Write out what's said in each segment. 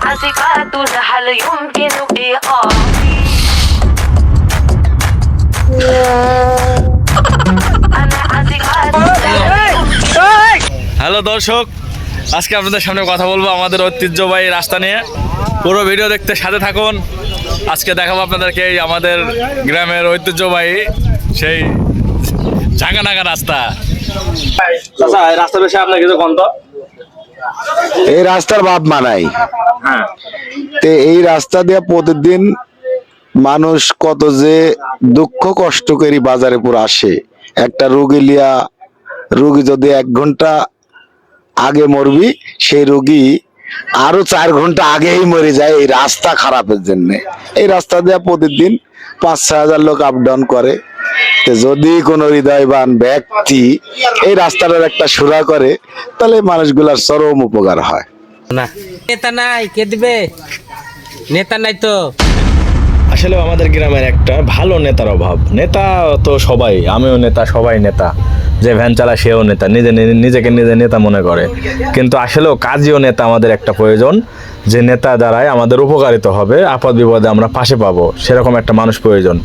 عازفات هل يمكن إيقاع أنا عازفات hello দর্শক আজকে আপনাদের সামনে কথা বলবো আমাদের ঐতিহ্যবাহী রাস্তা নিয়ে পুরো ভিডিও দেখতে সাথে থাকুন আজকে দেখাবো আপনাদেরকে এই আমাদের গ্রামের ঐতিহ্যবাহী সেই ঝাঁকানাকা রাস্তা আচ্ছা এই রাস্তা বেশি আপনার কিছু কন্ত এই রাস্তার বাপ মানাই হ্যাঁ তে এই রাস্তা দিয়ে প্রতিদিন মানুষ কত যে দুঃখ কষ্ট করি বাজারে পুরো আসে। একটা রুগী লিয়া, রুগী যদি এক ঘণ্টা আগে মরবি, সেই রুগী আরও চার ঘণ্টা আগেই মরে যায় এই রাস্তা খারাপের জন্য। এই রাস্তা দিয়ে প্রতিদিন পাঁচ ছয় হাজার লোক আপ ডাউন করে। যদি কোনো হৃদয়বান ব্যক্তি এই রাস্তাটার একটা সুরা করে, তাহলে মানুষগুলার চরম উপকার হয়। না। নেতা নাই, কে দিবে? নেতা নাই তো। আসলে আমাদের গ্রামের একটা ভালো নেতার অভাব। নেতা তো সবাই, আমিও নেতা, সবাই নেতা। যে ভ্যান চালায় সেও নেতা, নিজে নিজেকে নিজে নেতা মনে করে। কিন্তু আসলেও কাজীয় নেতা আমাদের একটা প্রয়োজন, যে নেতা দ্বারাই আমাদের উপকারিত হবে, আপদ বিপদে আমরা পাশে পাবো, সেরকম একটা মানুষ প্রয়োজন।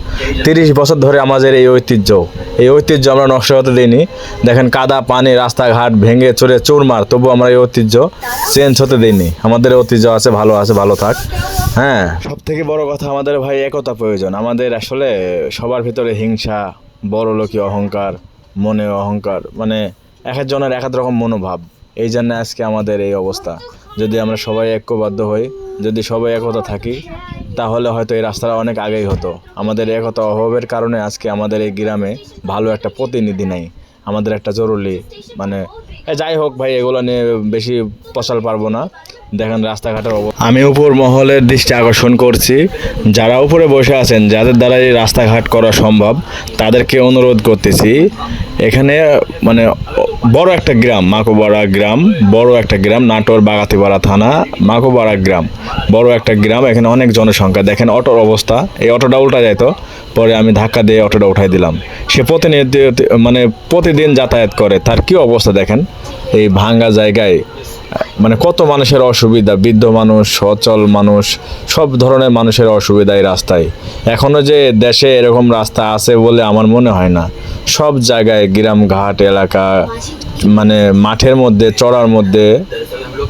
তিরিশ বছর ধরে আমাদের এই ঐতিহ্য এই ঐতিহ্য আমরা নষ্ট হতে দিইনি। দেখেন কাদা, পানি, রাস্তাঘাট ভেঙে চড়ে চুরমার তবু আমরা এই ঐতিহ্য চেঞ্জ হতে দিইনি। আমাদের ঐতিহ্য আছে, ভালো আছে, ভালো থাক। হ্যাঁ। সব থেকে বড় কথা আমাদের ভাই, একতা প্রয়োজন। আমাদের আসলে সবার ভিতরে হিংসা বড় লোকী অহংকার মনে অহংকার মানে এক একজনের এক এক রকম মনোভাব। এই জন্য আজকে আমাদের এই অবস্থা। যদি আমরা সবাই ঐক্যবদ্ধ হই, যদি সবাই একতা থাকি, তাহলে হয়তো এই রাস্তাটা অনেক আগেই হতো। আমাদের একতা অভাবের কারণে আজকে আমাদের এই গ্রামে ভালো একটা প্রতিনিধি নেই। আমাদের একটা জরুরি মানে যাই হোক ভাই, এগুলো নিয়ে বেশি পশাল পারব না। দেখেন রাস্তাঘাটের অবস্থা। আমি উপর মহলের দৃষ্টি আকর্ষণ করছি। যারা উপরে বসে আছেন, যাদের দ্বারা এই রাস্তাঘাট করা সম্ভব, তাদেরকে অনুরোধ করতেছি, এখানে মানে বড় একটা গ্রাম মাকোপাড়া গ্রাম, বড় একটা গ্রাম, নাটোর বাগাতিপাড়া থানা মাকোপাড়া গ্রাম, বড় একটা গ্রাম, এখানে অনেক জনসংখ্যা। দেখেন অটোর অবস্থা, এই অটোটা উল্টা যাইত পরে আমি ধাক্কা দিয়ে অটোটা উঠাই দিলাম। সে প্রতিনিয়ত মানে প্রতিদিন যাতায়াত করে, তার কি অবস্থা দেখেন? এই ভাঙ্গা জায়গায় মানে কত মানুষের অসুবিধা, বৃদ্ধ মানুষ, সচল মানুষ, সব ধরনের মানুষের অসুবিধা এই রাস্তায়। এখনও যে দেশে এরকম রাস্তা আছে বলে আমার মনে হয় না। সব জায়গায়, গ্রাম, ঘাট, এলাকা মানে মাঠের মধ্যে, চড়ার মধ্যে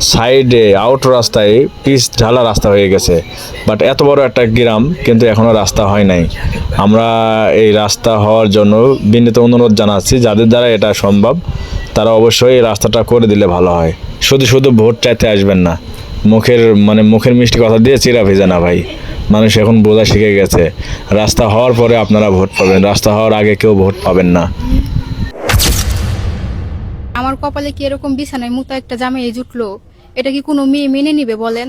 সাইডে, আউট রাস্তায় পিচ ঢালা রাস্তা হয়ে গেছে। বাট এত বড় একটা গ্রাম কিন্তু এখনও রাস্তা হয় নাই। আমরা এই রাস্তা হওয়ার জন্য বিনীত অনুরোধ জানাচ্ছি, যাদের দ্বারা এটা সম্ভব, তারা অবশ্যই এই রাস্তাটা করে দিলে ভালো হয়। শুধু শুধু ভোট চাইতে আসবেন না। মুখের মানে মুখের মিষ্টি কথা দিয়ে চিরা ভেজে না ভাই। মানুষ এখন বোঝা শিখে গেছে। রাস্তা হওয়ার পরে আপনারা ভোট পাবেন। রাস্তা হওয়ার আগে কেউ ভোট পাবেন না। আমার কপালে কি এরকম বিছানায় মুতো একটা জামাই জুটলো? এটা কি কোনো মেয়ে মেনে নিবে বলেন?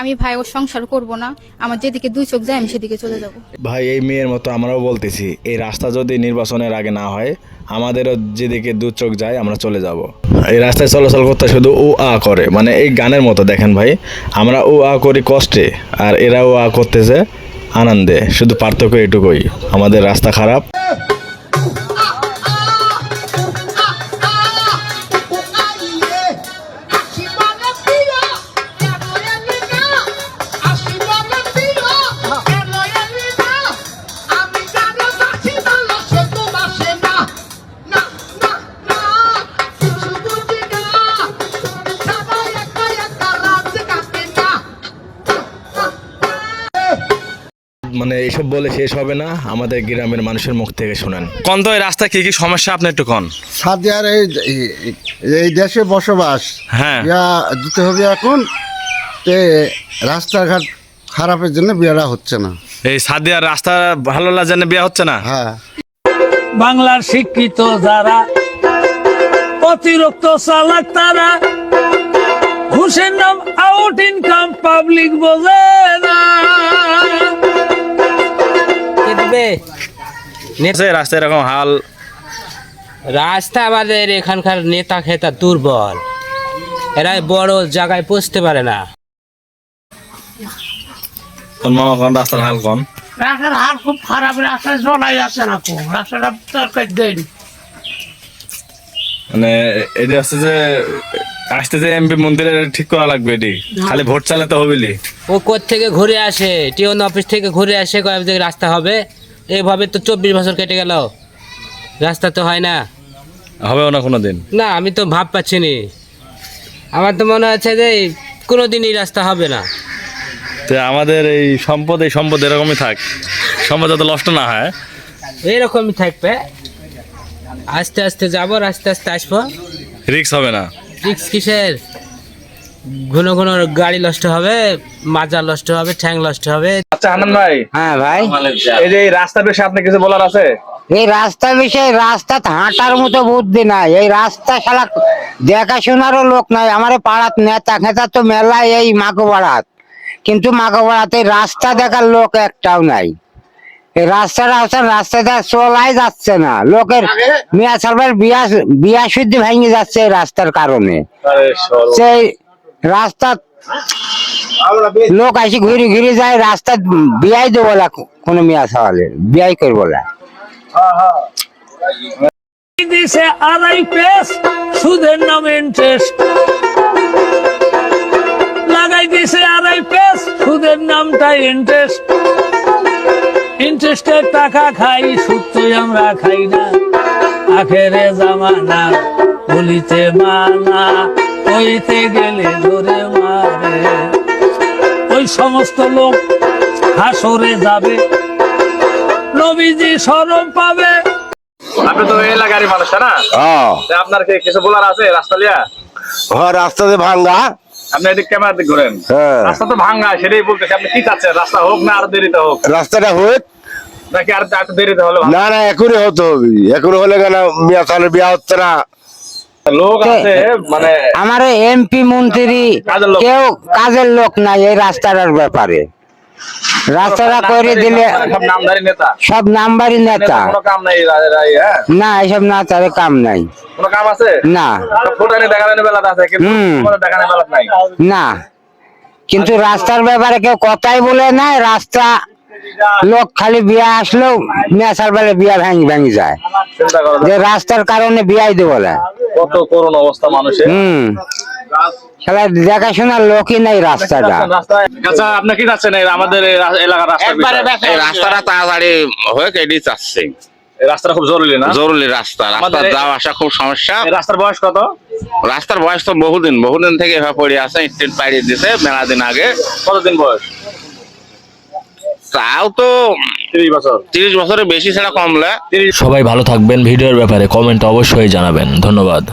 আমি ভাই, ওর সংসার করব না। আমার যেদিকে দুই চোখ যায়, আমি সেদিকে চলে যাব। ভাই, এই মেয়ের মতো আমরাও বলতেছি, এই রাস্তা যদি নির্বাচনের আগে না হয়, আমাদেরও যেদিকে দু চোখ যায়, আমরা চলে যাব। এই রাস্তায় চলাচল করতে শুধু ও আ করে। মানে এই গানের মতো, দেখেন ভাই, আমরা ও আ করি কষ্টে, আর এরা ও আ করতেছে আনন্দে। শুধু পার্থক্য এটুকুই, আমাদের রাস্তা খারাপ। মানে এইসব বলে শেষ হবে না। আমাদের গ্রামের মানুষের মুখ থেকে শোনেন। কোন তো এই রাস্তা কি কি সমস্যা? আপনি একটু কন। সাদিয়ার এই এই দেশে বসবাস হ্যাঁ। বিয়া দিতে হবে এখন তে রাস্তাঘাট খারাপের জন্য বিয়েটা হচ্ছে না। এই সাদিয়ার রাস্তা ভালো লাগার জন্য বিয়ে হচ্ছে না? হ্যাঁ। বাংলার শিক্ষিত যারা অতিরিক্ত চালাক তারা ঘুষের নাম আউট ইনকাম পাবলিক বোঝে আছে রাস্তা এরকম হাল। রাস্তা আমাদের এখানকার নেতা খেতা দুর্বল। এরা বড় জায়গায় পৌঁছতে পারে না। তোর মামা কোন রাস্তার হাল কোন? রাস্তার হাল খুব খারাপ রাস্তা চলাই যাচ্ছে না খুব। রাস্তাটা তরকারি দেন মানে এটা হচ্ছে যে আসতে যে এমপি মন্দিরে ঠিক করা লাগবে এটি। খালি ভোট চালাতে হবিলি ও কোথ থেকে ঘুরে আসে? টিওন অফিস থেকে ঘুরে আসে কয়েক রাস্তা হবে। এভাবে তো চব্বিশ বছর কেটে গেল। রাস্তা তো হয় না। হবেও না কোনো দিন না আমি তো ভাব পাচ্ছি নি আমার তো মনে হচ্ছে যে কোনো দিনই রাস্তা হবে না। তো আমাদের এই সম্পদ এই সম্পদ এরকমই থাক। সম্পদ যাতে নষ্ট না হয়। এইরকমই থাকবে। আস্তে আস্তে যাব আস্তে আস্তে আসব। রিক্স হবে না। রিক্স কিসের? ঘন ঘন গাড়ি নষ্ট হবে মাজা নষ্ট হবে ঠ্যাং নষ্ট হবে। আচ্ছা হান্নান ভাই। হ্যাঁ ভাই। এই যে এই রাস্তার বিষয়ে আপনি কিছু বলার আছে? এই রাস্তা বিষয়ে রাস্তা হাঁটার মতো বুদ্ধি নাই। এই রাস্তা শালা দেখাশোনারও লোক নাই। আমার পাড়াত নেতা খেতা তো মেলা এই মাগো পাড়াত কিন্তু মাগো পাড়াতে রাস্তা দেখার লোক একটাও নাই। এই রাস্তাটা হচ্ছে রাস্তাটা চলাই যাচ্ছে না। লোকের মিয়া সালবার বিয়া বিয়া শুদ্ধ ভেঙে যাচ্ছে এই রাস্তার কারণে। সেই রাস্তা লোক আসি ঘুরে ঘুরে যায় রাস্তা বিয়াই দেবো না কোনো মিয়া সাওয়ালে বিয়াই করব না দিছে আড়াই পেস সুদের নামে ইন্টারেস্ট লাগাই দিছে আড়াই পেস সুদের নামটা ইন্টারেস্ট ইন্টারেস্টের টাকা খাই, সুদ আমরা খাই না। আখেরে জামানা, বলিতে মানা। হইতে গেলে ধরে মারে। ওই সমস্ত লোক হাসরে যাবে নবীজি সরম পাবে। আপনি তো এলাকারই মানুষ না? হ্যাঁ। আপনার কিছু বলার আছে রাস্তা লিয়া হ্যাঁ রাস্তাতে ভাঙ্গা। আপনি এদিক ক্যামেরা দিক ঘুরেন। হ্যাঁ। রাস্তা তো ভাঙ্গা সেটাই বলতেছি। আপনি কি চাচ্ছেন? রাস্তা হোক না আর দেরিতে হোক? রাস্তাটা হোক। নাকি আর দেরিতে হলে? না না এখনই হতে হবে। এখন হলে কেন মিয়া সালের বিয়া হচ্ছে না? লোক আছে মানে আমার এমপি মন্ত্রী কেউ কাজের লোক নাই এই রাস্তাটার ব্যাপারে। রাস্তাটা করে দিলে সব নেতা। নাম্বারই হ্যাঁ? না এসব না কাম নাই। না। না। কিন্তু রাস্তার ব্যাপারে কেউ কথাই বলে না রাস্তা লোক খালি বিয়া আসলেও মেশার বেলে বিয়া ভেঙে ভেঙে যায়। যে রাস্তার কারণে বিয়াই দেবো না। কত করুণ অবস্থা মানুষের। খেলা দেখাশোনার লোকই নাই রাস্তাটা। আচ্ছা আপনি কি যাচ্ছেন আমাদের এলাকার রাস্তা রাস্তাটা তাড়াতাড়ি হয়ে চাচ্ছে। রাস্তাটা খুব জরুরি না? জরুরি রাস্তা। যাওয়া আসা খুব সমস্যা। রাস্তার বয়স কত? রাস্তার বয়স তো বহুদিন। বহুদিন থেকে পড়ে আছে স্ট্রিট পাড়িয়ে দিছে মেলা দিন আগে। কতদিন বয়স? তাও তো তিরিশ বছর। তিরিশ বছরের বেশি ছাড়া কমলা সবাই ভালো থাকবেন ভিডিওর ব্যাপারে। কমেন্ট অবশ্যই জানাবেন। ধন্যবাদ।